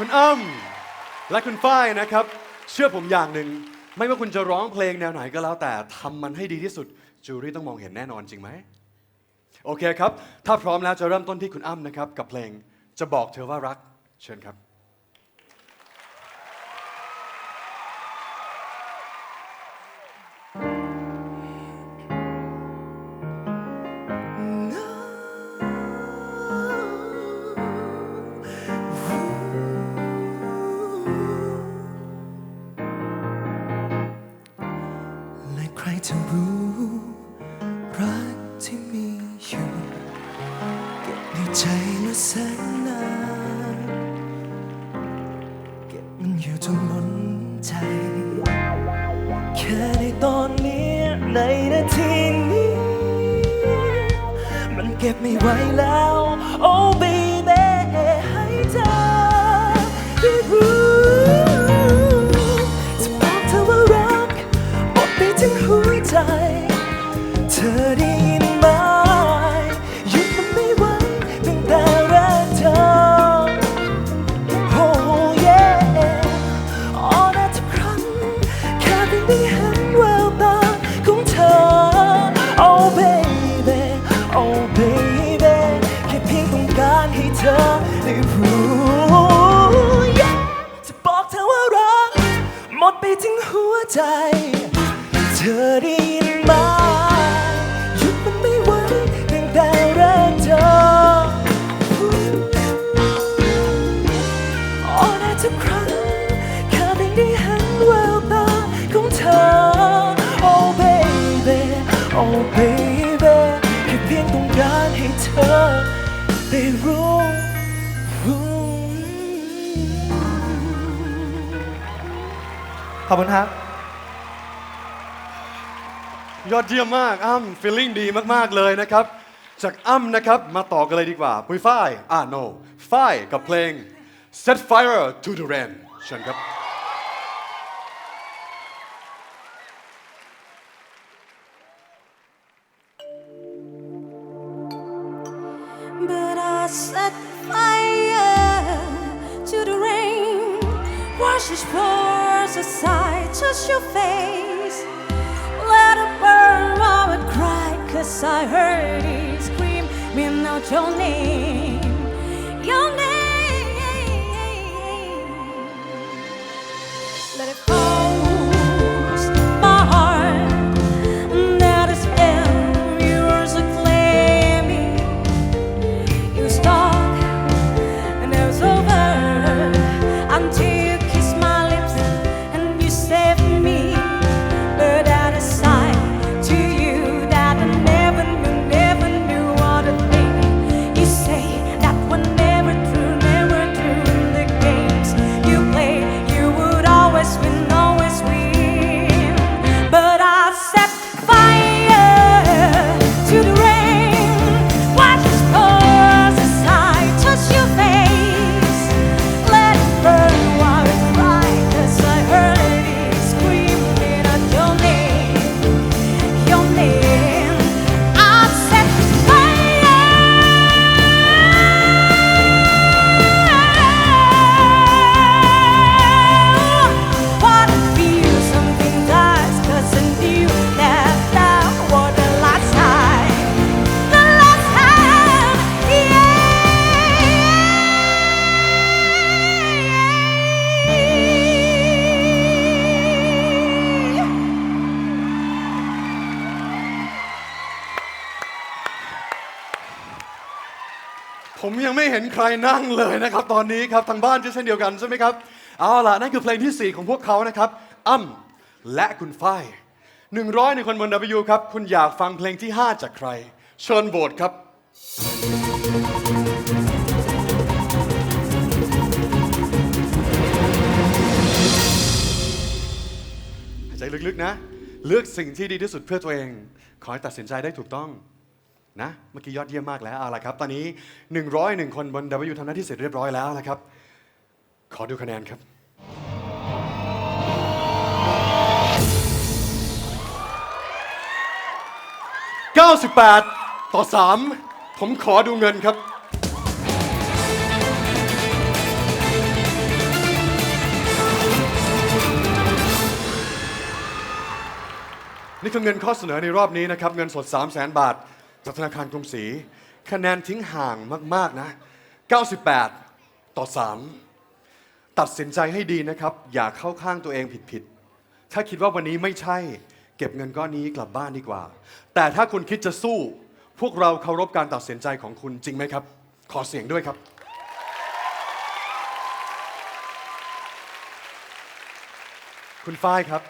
คุณอ้ำและคุณฝ้ายนะครับ เชื่อผมอย่างหนึ่ง ไม่ว่าคุณจะร้องเพลงแนวไหนก็แล้วแต่ทำมันให้ดีที่สุดจูรี่ต้องมองเห็นแน่นอนจริงไหมโอเคครับ ถ้าพร้อมแล้วจะเริ่มต้นที่คุณอ้ำนะครับ กับเพลงจะบอกเธอว่ารัก เชิญครับ แสนนานเก็บมันอยู่จนล้นใจ แค่ในตอนนี้ในนาทีนี้ มันเก็บไม่ไหวแล้ว oh baby ให้เธอได้รู้จะบอกเธอว่ารักหมดไปทั้งหัวใจ เธอได้ อได้ยินไหมหยุดมันไม่ไหวตั้งแต่รักเธออ๋อได้ทุกครั้งแค่เพียงได้เห็นแววตาของเธอ Oh baby Oh baby แค่เพียงต้องการให้เธอได้รู้ขอบคุณครับ ยอดเยี่ยมมากอ้ำ feeling ดีมากๆเลยนะครับ จากอ้ำนะครับมาต่อกันเลยดีกว่าปุยฝ้ายอ่า no ฝ้ายกับเพลง Set Fire to the Rain เชิญครับ just your face. Cause I heard it screaming out your name. Your name. Let it close ยังไม่เห็นใครนั่งเลยนะครับ ตอนนี้ครับทางบ้านจะเช่นเดียวกันใช่ไหมครับ เอาล่ะ นั่นคือเพลงที่ 4 ของพวกเขานะครับ อ้ำและคุณฝ้ายหนึ่งร้อยในคนบน W ครับ คุณอยากฟังเพลงที่ 5 จากใคร เชิญโหวตครับหายใจลึกๆนะ เลือกสิ่งที่ดีที่สุดเพื่อตัวเอง ขอให้ตัดสินใจได้ถูกต้อง นะเมื่อกี้ยอดเยี่ยมมากแล้วเอาละครับ ตอนนี้ 101 คนบน W ทำหน้าที่เสร็จเรียบร้อยแล้วนะครับ ขอดูคะแนนครับเก้าสิบแปดต่อสามผมขอดูเงินครับ นี่คือเงินข้อเสนอในรอบนี้นะครับ เงินสดสามแสนบาท จากธนาคารกรุงศรีคะแนนทิ้งห่างมากๆนะ 98 ต่อ 3 ตัดสินใจให้ดีนะครับ อย่าเข้าข้างตัวเองผิดๆ ถ้าคิดว่าวันนี้ไม่ใช่ เก็บเงินก้อนนี้กลับบ้านดีกว่า แต่ถ้าคุณคิดจะสู้ พวกเราเคารพการตัดสินใจของคุณจริงไหมครับ ขอเสียงด้วยครับคุณฝ้ายครับ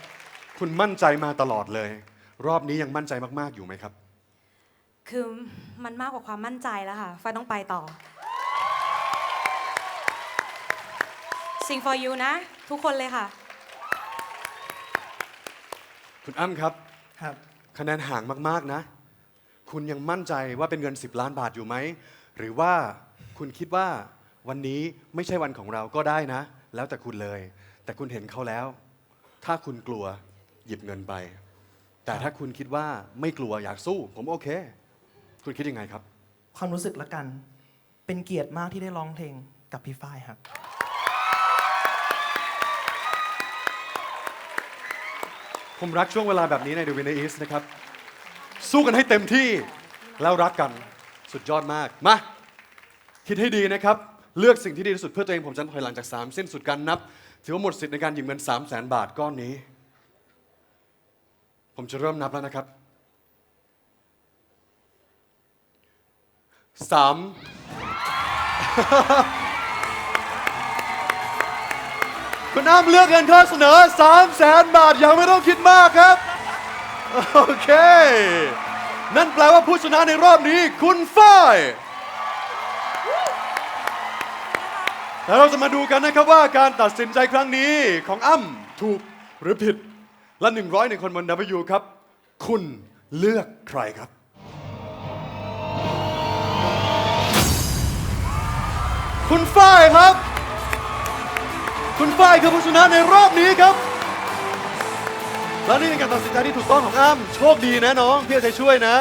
คุณมั่นใจมาตลอดเลย รอบนี้ยังมั่นใจมาก ๆ อยู่ไหมครับ คือมันมากกว่าความมั่นใจแล้วค่ะไฟต้องไปต่อ Sing for you นะ ทุกคนเลยค่ะ คุณอ้ำครับ ครับ คะแนนห่างมาก ๆ นะ คุณยังมั่นใจว่าเป็นเงิน 10 ล้านบาทอยู่ไหม หรือว่าคุณคิดว่าวันนี้ไม่ใช่วันของเราก็ได้นะ แล้วแต่คุณเลย แต่คุณเห็นเขาแล้ว ถ้าคุณกลัวหยิบเงินไป แต่ถ้าคุณคิดว่าไม่กลัวอยากสู้ ผมโอเค คุณคิดยังไงครับ ความรู้สึกละกัน เป็นเกียรติมากที่ได้ร้องเพลงกับพี่ฝ้ายครับ ผมรักช่วงเวลาแบบนี้ใน The Winner Is นะครับ สู้กันให้เต็มที่แล้วรักกันสุดยอดมาก มา คิดให้ดีนะครับ เลือกสิ่งที่ดีที่สุดเพื่อตัวเองผมจะถอยหลังจาก3สิ้นสุดการนับ ถือว่าหมดสิทธิ์ในการหยิบเงิน 3 0 0แสนบาทก้อนนี้ ผมจะเริ่มนับแล้วนะครับ สามคุณอ้ำเลือกเงินข้อเสนอ3 0 0แสนบาทยังไม่ต้องคิดมากครับ โอเค นั่นแปลว่าผู้ชนะในรอบนี้ คุณฝ้ายแล้วเราจะมาดูกันนะครับว่าการตัดสินใจครั้งนี้ของอ้ำถูกหรือผิด และ101คนบน W ครับ คุณเลือกใครครับ คุณฝ้ายครับ คุณฝ้ายคือผู้ชนะในรอบนี้ครับ และนี่เป็นการตัดสินใจที่ถูกต้องของอ้ำโชคดีนะน้องพี่เอาใจช่วยนะ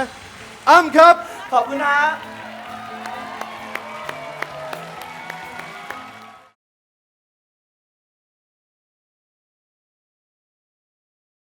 อ้ำครับ ขอบคุณนะ